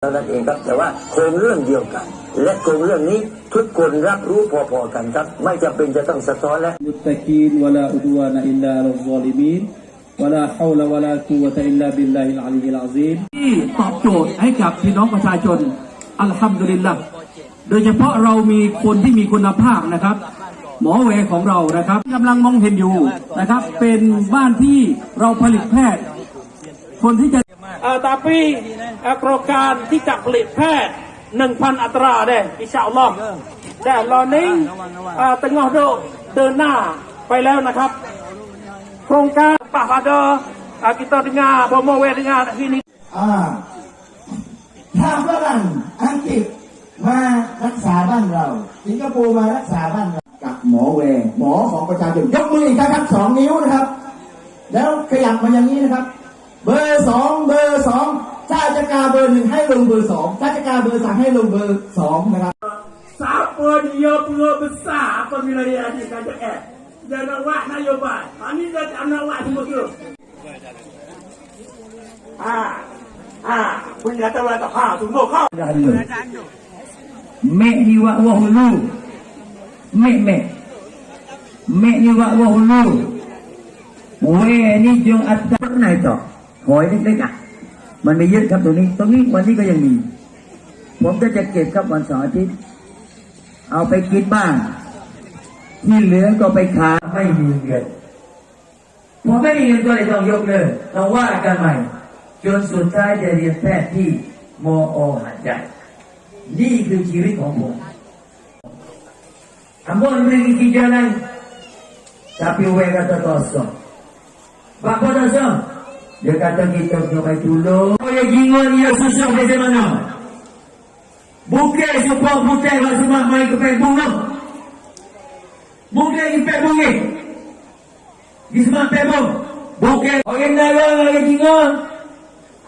เท่านั้นเองครับแต่ว่าโครงเรื่องเดียวกัน และโครงเรื่องนี้ทุกคนรับรู้พอๆกันครับ ไม่จำเป็นจะต้องสะท้อนและมุตตะกีนวะลาอุดวานอิลลาลซอลิมีนวะลาฮาวละวะลากูวะตะอิลลาบิลลาฮิที่ตอบโจทย์ให้กับพี่น้องประชาชนอัลฮัมดุลิลละโดยเฉพาะเรามีคนที่มีคุณภาพนะครับ หมอเวของเรานะครับกำลังมองเห็นอยู่นะครับ เป็นบ้านที่เราผลิตแพทย์ คนที่จะ tapi uh, kerokan tidak pelik pet 1,000 อัตราเด้อินชาอัลลอฮ์แต่ตอนนี้อ่าตึงอโดเดินหน้าไปแล้วนะครับ โครงการป่าพาดอ่า kita dengar bomo we dengar kat sini อ่าถ้าฝรั่งอังกฤษมารักษาบ้านเรา สิงคโปร์มารักษาบ้านเรากับหมอแวร์หมอของประชาชนยกมืออีกครับสองนิ้วนะครับ แล้วขยับมาอย่างนี้นะครับ เบอร์สองเบอร์สองถ้าจะกาเบอร์หนึ่งให้ลงเบอร์สองถ้าจะกาเบอร์สามให้ลงเบอร์สองนะครับ Siapa dia pura besar apabila dia ada KJS Dia nak buat nayobah Ini dia tak nak buat semua tu Ah, ah, punya kata kata ha, tunggu kau. เมะนี่วะวะฮุลูเมะเมะเม หอยเล็กๆอะ มันไม่เยอะครับตรงนี้ ตรงนี้วันนี้ก็ยังมี ผมก็จะเก็บครับวันเสาร์อาทิตย์ เอาไปกินบ้าง ที่เหลือก็ไปขายไม่มีเงินพอไม่มีเงินก็เลยต้องยกเลิกเราว่ากันใหม่ จนสุดท้ายจะเรียนแพทย์ที่มอหัดใหญ่นี่คือชีวิตของผม Ambon memiliki jalan Tapi Uwe kata kosong Pak kau kosong Dia kata kita kena tolong Oh ya jingon ya susah dari mana? Bukan supaya putih Pak semua main ke pek bunga. Bukan ke pek bunga. Di semua pek bunga. Bukan Orang narang orang jingon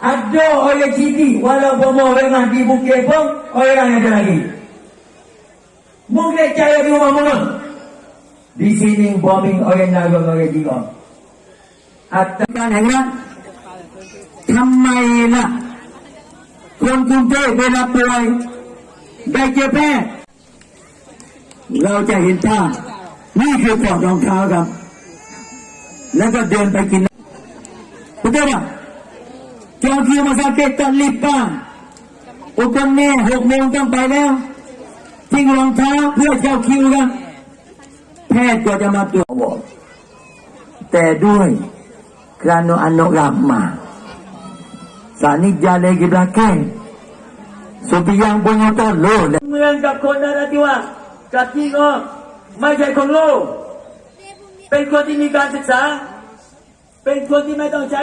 ada orang citi. Walaupun orang di bukit pun orang ada lagi. Mungkin cara di rumah mana? Di sini bombing orang naga orang jiwa. Atau kan ทำไมล่ะ คนกรุงเทพเวลาป่วยได้เจ็บแพทย์เราจะเห็นท่านี่คือปอดรองเท้าครับ แล้วก็เดินไปกิน Betul tak? Jangan kira rumah sakit tak lipat. Hukum ni huk โมงต้องไปแล้วทิ้งรองเท้าเพื่อเข้าคิวกันแพทย์ก็จะมาตรวจแต่ด้วยการอนุรักษ์มา สานิจาเลกิบลาเกนสุปิยังปุญญาต้นโลเหมือนกับคนนราธิวาสกับที่ก็ไม่ใช่คนโง่เป็นคนที่มีการศึกษา เป็นคนที่ไม่ต้องใช้